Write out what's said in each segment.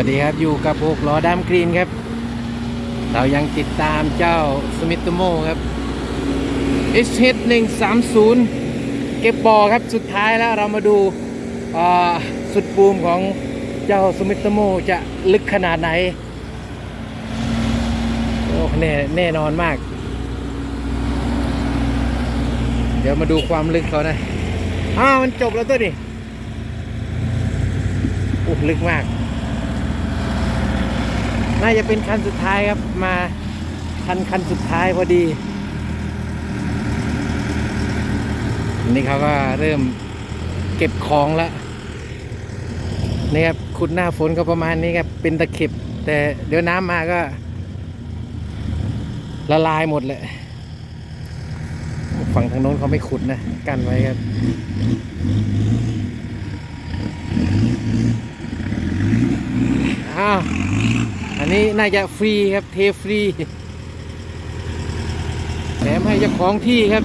วัสดีครับอยู่กับพวกล้อดำกรีนครับ เรายังติดตามเจ้าสมิ t โมครับ SH 1 3 0 เก็บบอครับสุดท้ายแล้วเรามาดูาสุดบูมของเจ้าสมิ t โมจะลึกขนาดไหน โอ้แน่แน่นอนมาก เดี๋ยวมาดูความลึกเขานะอ้าวมันจบแล้วตัวนี่โอ้ลึกมาก น่าจะเป็นคันสุดท้ายครับมาคันคันสุดท้ายพอดีอันนี้เขาก็เริ่มเก็บของแล้วนี่ครับขุดหน้าฝนก็ประมาณนี้ครับเป็นตะเข็บ แต่เดี๋ยวน้ำมาก็ ละลายหมดเลยฝั่งทางโน้นเขาไม่ขุดนะ กันไว้ครับอ้าว อันนี้น่าจะฟรีครับเทฟรีแถมให้เจ้าของที่ครับ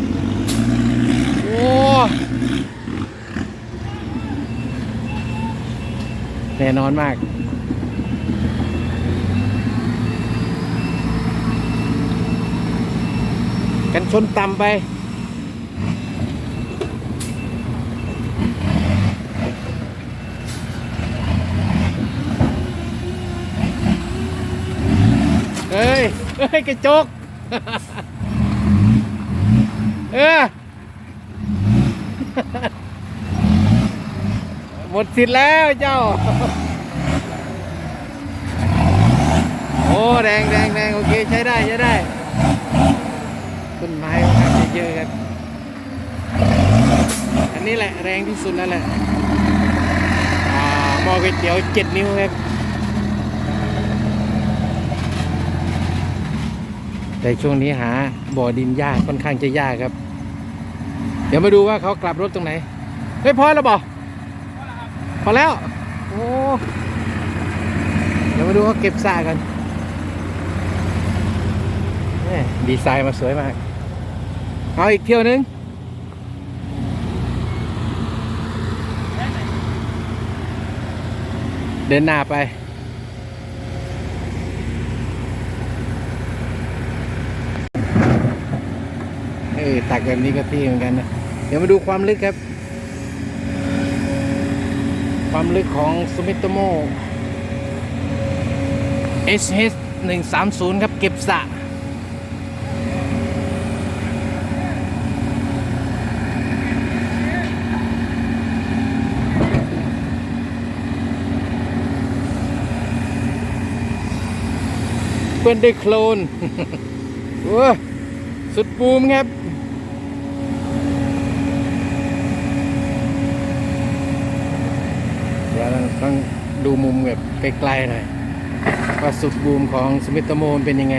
โอ้แน่นอนมากกันชนต่ำไป เฮ้ยเฮ้ยกระจก เออ หมดสิทธิ์แล้วเจ้า โอ้แดงแดงแดงโอเค ใช้ได้ใช้ได้ต้นไม้ค่อนเยอะครับอันนี้แหละแรงที่สุดแล้วแหละอ่าหม้อก๋วยเตี๋ยวเจ็ดนิ้วครับ แต่ช่วงนี้หาบ่อดินยากค่อนข้างจะยากครับ เดี๋ยวมาดูว่าเขากลับรถตรงไหนเฮ้ยพอแล้วบ่พอแล้ว โอ้ เดี๋ยวมาดูเขาเก็บซากันแหม่ดีไซน์มาสวยมาก เอาอีกเที่ยวนึงเดินหน้าไป ออตักแบบนี้ก็เท่เหมือนกันนะ เดี๋ยวมาดูความลึกครับ ความลึกของสมิ t โม SH 130 ครับ เก็บสระเปื้อนด้วยโคลนโอ้ยสุดปูมครับ เดี๋ยวเรา ต้องดูมุมแบบไกลๆหน่อยว่าสุดบูมของสมิธโมนเป็นยังไง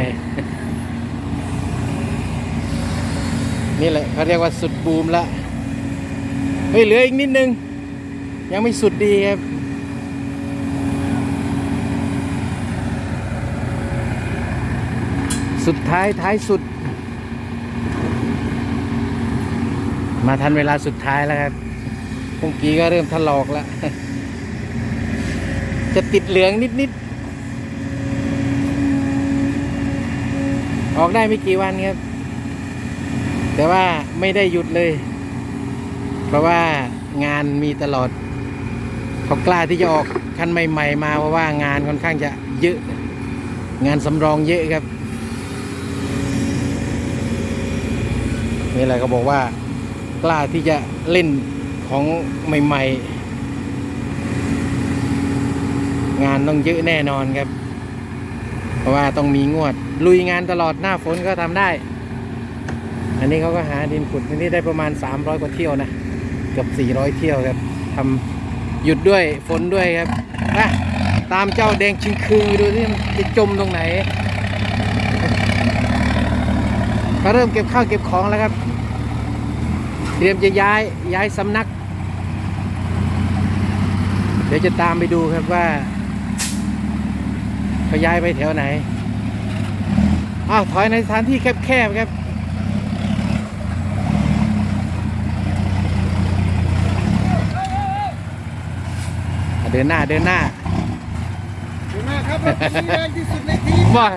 นี่แหละเขาเรียกว่าสุดบูมละ เฮ้ยเหลืออีกนิดนึง ยังไม่สุดดีครับสุดท้ายท้ายสุด มาทันเวลาสุดท้ายแล้วครับพงกี้ก็เริ่มถลอกแล้ว จะติดเหลืองนิดๆ ออกได้ไม่กี่วันครับ แต่ว่าไม่ได้หยุดเลย เพราะว่างานมีตลอดเขากล้าที่จะออกคันใหม่ ๆ มาเพราะว่างานค่อนข้างจะเยอะ งานสำรองเยอะครับ นี่แหละก็บอกว่ากล้าที่จะเล่นของใหม่ ๆ งานต้องเยอะแน่นอนครับ เพราะว่าต้องมีงวด ลุยงานตลอดหน้าฝนก็ทำได้ อันนี้เขาก็หาดินขุดอันนี้ได้ประมาณ 300 กว่าเที่ยวนะเกือบ400 เที่ยวครับทำหยุดด้วยฝนด้วยครับอะตามเจ้าแดงชิงคืงไปดูที่มันจะจมตรงไหนก็เริ่มเก็บข้าวเก็บของแล้วครับ เตรียมจะย้ายย้ายสำนัก เดี๋ยวจะตามไปดูครับว่า เขาย้ายไปแถวไหนอ้าวถอยในสถานที่แคบๆครับเดินหน้าเดินหน้าแรงที่สุดในทีมว่า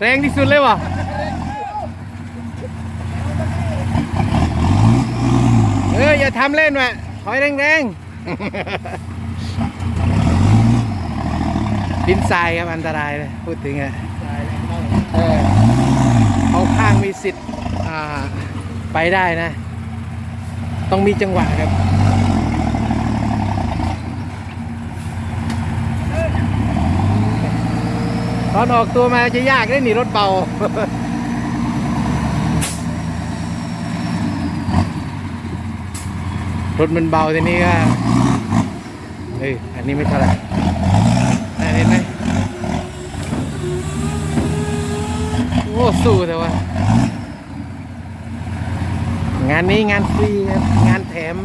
แรงที่สุดเลยวะเอออย่าทำเล่นวะถอยแรงๆ ดินทรายครับอันตรายเลยพูดถึงอะเออเอาข้างมีสิทธิ์ไปได้นะ ต้องมีจังหวะครับตอนออกตัวมาจะยากได้หนีรถเบารถมันเบาทีนี้ก็เอ้ยอันนี้ไม่เท่าไหร่น่าเห็นไหมโอ้สู้แต่ว่า งานนี้งานฟรีครับงานแถม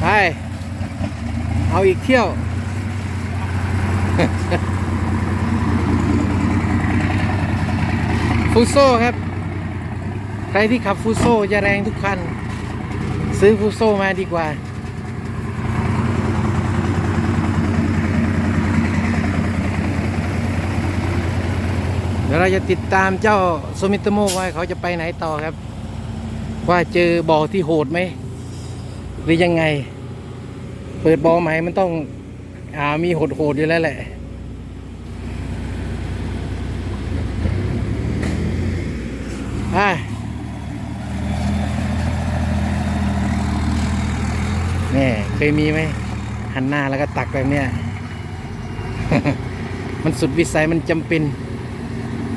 ไป เอาอีกเที่ยวฟูโซ่ครับ ใครที่ขับฟูโซ่จะแรงทุกคัน ซื้อฟูโซ่มาดีกว่า ยวเราจะติดตามเจ้าโซมิโตโมว่าเขาจะไปไหนต่อครับ ว่าเจอบ่อที่โหดไหม หรือยังไง เปิดบอใหม่มันต้องอามีโหดๆอยู่แล้วแหละ อ่านี่เคยมีไหม หันหน้าแล้วก็ตักแบบเนี้ย มันสุดวิสัยมันจำเป็น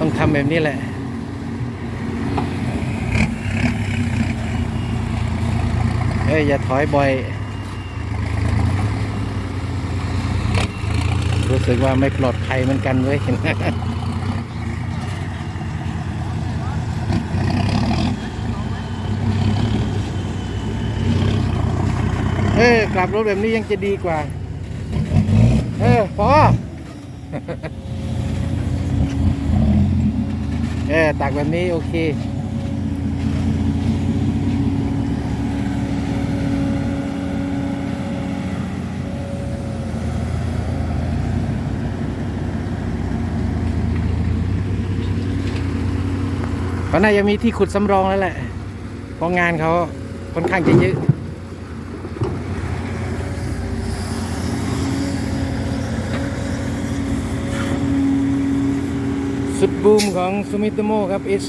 ต้องทำแบบนี้แหละเอ้ย อย่าถอยบ่อย รู้สึกว่าไม่ปลอดภัยเหมือนกันเว้ยเออกลับรถแบบนี้ยังจะดีกว่า เออพอ เออตักแบบนี้โอเคเขาน่าจะมีที่ขุดสำรองแล้วแหละ เพราะงานเขาค่อนข้างจะเยอะ สุดบูมของซูมิโตโมครับ s อ s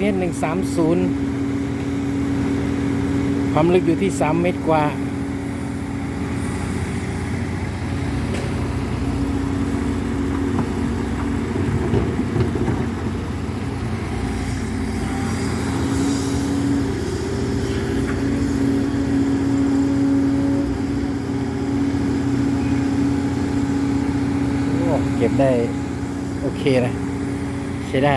130ความลึกอยู่ที่3เมตรกว่า เก็บได้ โอเคนะ ช้ได้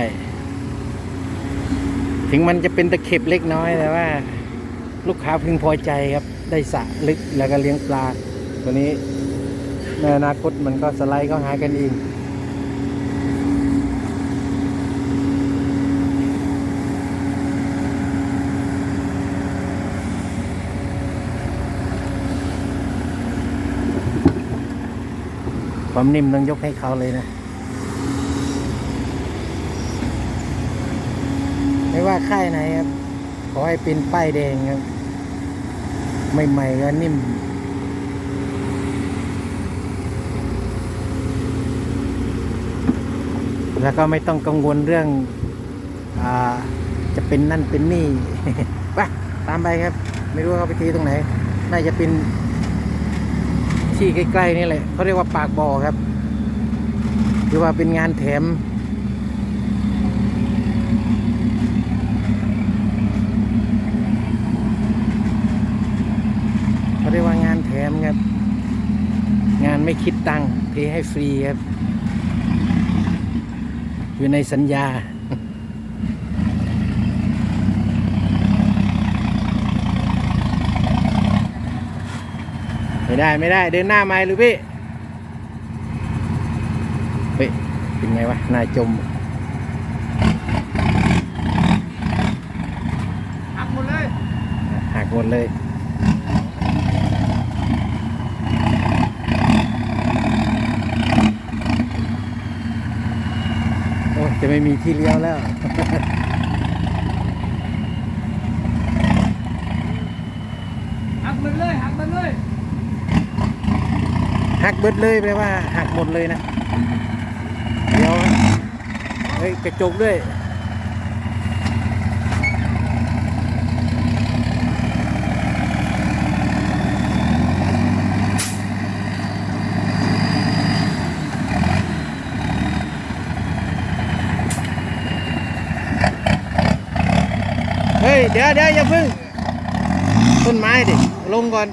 ถึงมันจะเป็นตะเข็บเล็กน้อยแต่ว่า ลูกค้าพึงพอใจครับ ได้สะลึกแล้วก็เลี้ยงปลา ตัวนี้ในอนาคตมันก็สไลด์ก็หากันเองความนิ่มต้องยกให้เขาเลยนะ ไม่ ว่าค่ายไหนครับ ขอให้เป็นป้ายแดงครับ ใหม่ๆก็นิ่มแล้วก็ไม่ต้องกังวลเรื่องอจะเป็นนั่นเป็นนี่ไปตามไปครับ ไม่รู้ว่าเขาไปทีตรงไหน น่าจะเป็นที่ใกล้ๆนี่แหละเขาเรียกว่าปากบ่อครับคือว่าเป็นงานแถม เขาเรียกว่างานแถมครับ งาน ไม่คิดตังค์เทให้ฟรีครับ อยู่ในสัญญาไม่ได้ไม่ได้เดินหน้ามาหรือพี่เฮ้ยเป็นไงวะหนายจมหักหมดเลยหักหมดเลย จะไม่มีที่เลี้ยวแล้วหักมันเลยหักมันเลยหักเบิดเลยแปลว่าหักหมดเลยนะ เดี๋ยว เฮ้ย กระจกด้วย เฮ้ย เดี๋ยวเดี๋ยวอย่าพึ่ง ต้นไม้ดิ ลงก่อน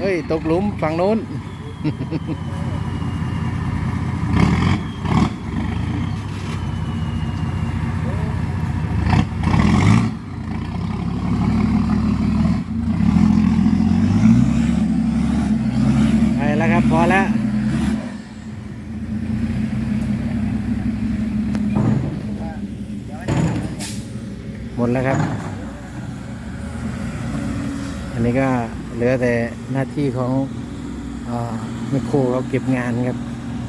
เฮ้ย ตกหลุมฝั่งโน้น ไปแล้วครับ พอแล้ว หมดแล้วครับ อันนี้ก็เหลือแต่หน้าที่ของออแมคโครเขาเก็บงานครับ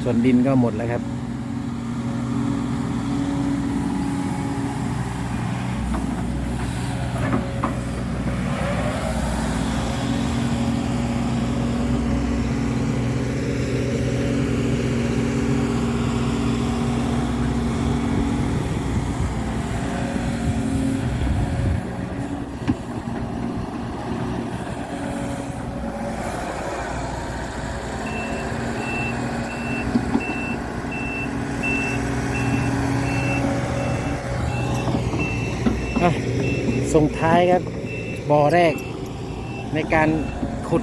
ส่วนดินก็หมดแล้วครับ ส่งท้ายครับบ่อแรกในการขุด